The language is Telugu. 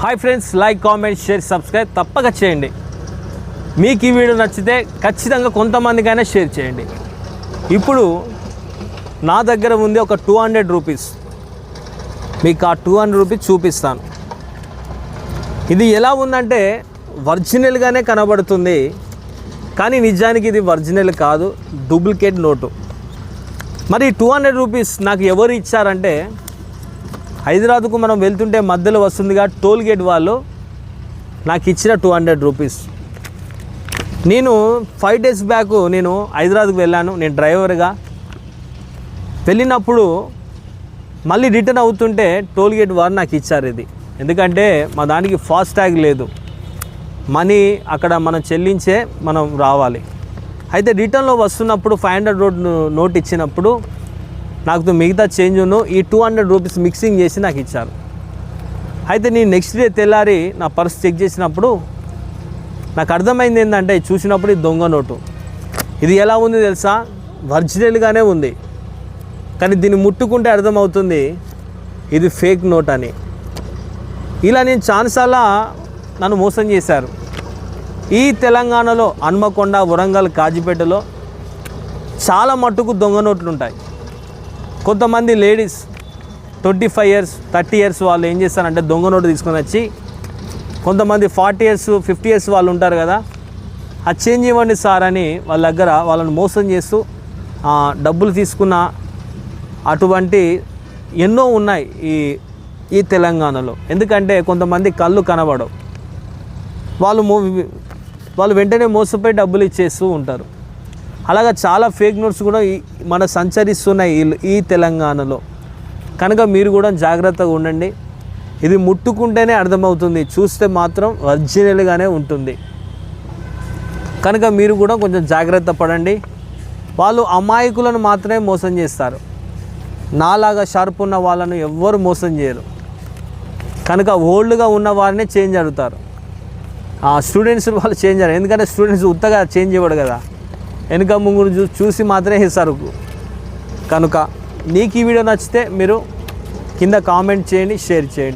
Hi friends like comment share subscribe తప్పక చేయండి. మీకు ఈ వీడియో నచ్చితే ఖచ్చితంగా కొంతమందికైనా షేర్ చేయండి. ఇప్పుడు నా దగ్గర ఉంది ఒక టూ హండ్రెడ్ రూపీస్ మీకు ఆ టూ హండ్రెడ్ రూపీస్ చూపిస్తాను. ఇది ఎలా ఉందంటే ఒరిజినల్గానే కనబడుతుంది. కానీ నిజానికి ఇది ఒరిజినల్ కాదు డూప్లికేట్ నోటు మరి టూ హండ్రెడ్ రూపీస్ నాకు ఎవరు ఇచ్చారంటే హైదరాబాద్కు మనం వెళ్తుంటే మధ్యలో వస్తుందిగా టోల్ గేట్ వాళ్ళు నాకు ఇచ్చిన టూ హండ్రెడ్ రూపీస్. నేను ఫైవ్ డేస్ బ్యాక్ నేను హైదరాబాద్కు వెళ్ళాను నేను డ్రైవర్గా. వెళ్ళినప్పుడు మళ్ళీ రిటర్న్ అవుతుంటే టోల్ గేట్ వారు నాకు ఇచ్చారు ఇది. ఎందుకంటే మా దానికి ఫాస్ట్ ట్యాగ్ లేదు. మనీ అక్కడ మనం చెల్లించే మనం రావాలి. అయితే రిటర్న్లో వస్తున్నప్పుడు ఫైవ్ హండ్రెడ్ రోడ్ నోట్ ఇచ్చినప్పుడు నాకు మిగతా చేంజ్ను ఈ టూ హండ్రెడ్ రూపీస్ మిక్సింగ్ చేసి నాకు ఇచ్చారు. అయితే నేను నెక్స్ట్ డే తెల్లారి నా పర్స్ చెక్ చేసినప్పుడు నాకు అర్థమైంది ఏంటంటే చూసినప్పుడు ఇది దొంగ నోటు. ఇది ఎలా ఉంది తెలుసా? ఒరిజినల్గానే ఉంది. కానీ దీన్ని ముట్టుకుంటే అర్థమవుతుంది ఇది ఫేక్ నోట్ అని. ఇలా నేను చాలాసార్లు నన్ను మోసం చేశారు. ఈ తెలంగాణలో హన్మకొండ వరంగల్ కాజీపేటలో చాలా మట్టుకు దొంగ నోట్లు ఉంటాయి కొంతమంది ladies twenty five years thirty years వాళ్ళు ఏం చేస్తారంటే దొంగ నోటు తీసుకొని వచ్చి కొంతమంది ఫార్టీ ఇయర్స్ ఫిఫ్టీ ఇయర్స్ వాళ్ళు ఉంటారు కదా ఆ చేంజ్ ఇవ్వండి సార్ అని వాళ్ళ దగ్గర వాళ్ళని మోసం చేస్తూ డబ్బులు తీసుకున్న అటువంటి ఎన్నో ఉన్నాయి ఈ ఈ తెలంగాణలో. ఎందుకంటే కొంతమంది కళ్ళు కనబడవు. వాళ్ళు మో వాళ్ళు వెంటనే మోసపోయి డబ్బులు ఇచ్చేస్తూ ఉంటారు. అలాగా చాలా ఫేక్ నోట్స్ కూడా మన సంచరిస్తున్నాయి ఈ- తెలంగాణలో. కనుక మీరు కూడా జాగ్రత్తగా ఉండండి. ఇది ముట్టుకుంటేనే అర్థమవుతుంది. చూస్తే మాత్రం ఒరిజినల్గానే ఉంటుంది. కనుక మీరు కూడా కొంచెం జాగ్రత్త పడండి. వాళ్ళు అమాయకులను మాత్రమే మోసం చేస్తారు. నాలాగా షార్ప్ ఉన్న వాళ్ళను ఎవ్వరు మోసం చేయరు. కనుక ఓల్డ్గా ఉన్న వారినే చేంజ్ అడుగుతారు. ఆ స్టూడెంట్స్ వాళ్ళు చేంజ్ అయ్యారు. ఎందుకంటే స్టూడెంట్స్ ఉత్తగా చేంజ్ ఇవ్వడు కదా. వెనుక ముంగురు చూ చూసి మాత్రమే ఇస్తారు కనుక నీకు ఈ వీడియో నచ్చితే మీరు కింద కామెంట్ చేయండి షేర్ చేయండి.